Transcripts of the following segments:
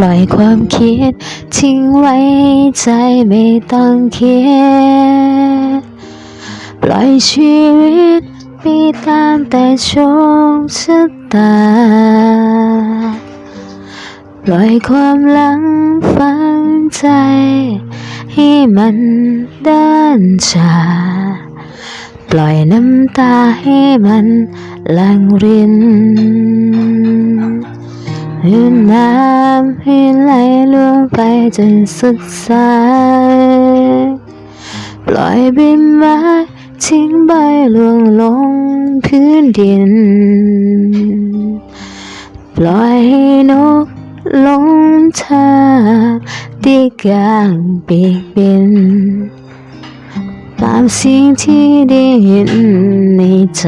ปล่อยความคิด ทิ้งไว้ใจไม่ต้องคิด ปล่อยชีวิตไปตามแต่โชคชะตา ปล่อยความหลังฝังใจ ให้มันเดินชา ปล่อยน้ำตาให้มันหลั่งริน ให้น้ำให้ไหลล่วงไปจนสุดสายปล่อยใบไม้ทิ้งใบล่วงลงพื้นดิน ปล่อยให้นกลงทาที่กลางปีกบิน ตามสิ่งที่ได้ยินในใจ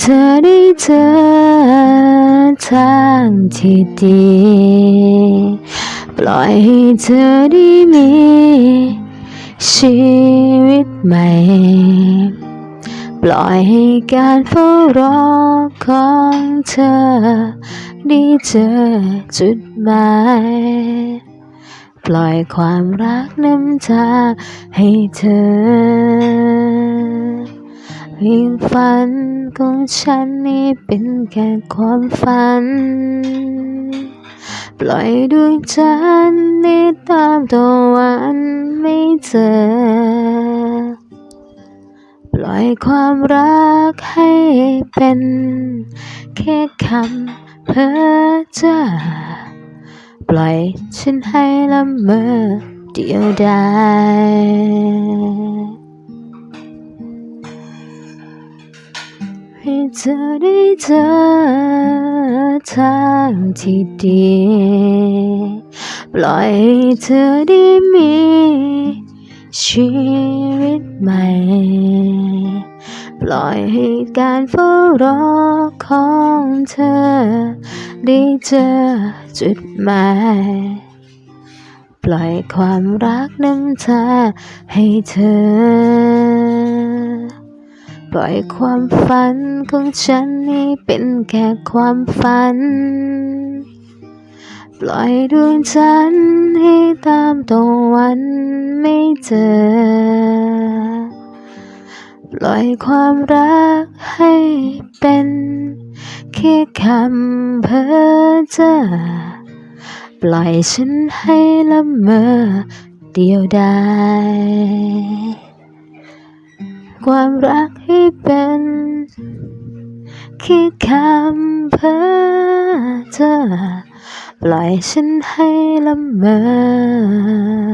เธอได้เจอทางที่ดี ปล่อยให้เธอได้มี ชีวิตใหม่ ปล่อยให้การเฝ้ารอของเธอ ได้เจอจุดหมายปล่อยความรักน้ำตาให้เธอ วิ่งฝันของฉันนี่เป็นแค่ความฝัน ปล่อยดวงจันทร์นี่ตามตะวันไม่เจอ ปล่อยความรักให้เป็นแค่คำเพ้อเจ้อปล่อยฉันให้ละเมอเดียวดาย ให้เธอได้เจอทางที่ดี ปล่อยให้เธอได้มีชีวิตใหม่ ปล่อยให้การเฝ้ารอของเธอ ได้เจอจุดหมายปล่อยความรักน้ำตาให้เธอ ล่อยความฝันของฉันนี่เป็นแค่ความฝัน ปล่อยดวงจันทร์ให้ตามตะวันไม่เจอ ปล่อยความรักให้เป็นแค่คำเพ้อเจ้อปล่อยฉันให้ละเมอเดียวดายความรัก เป็นแค่คำเพ้อเจ้อปล่อยฉันให้ละเมอ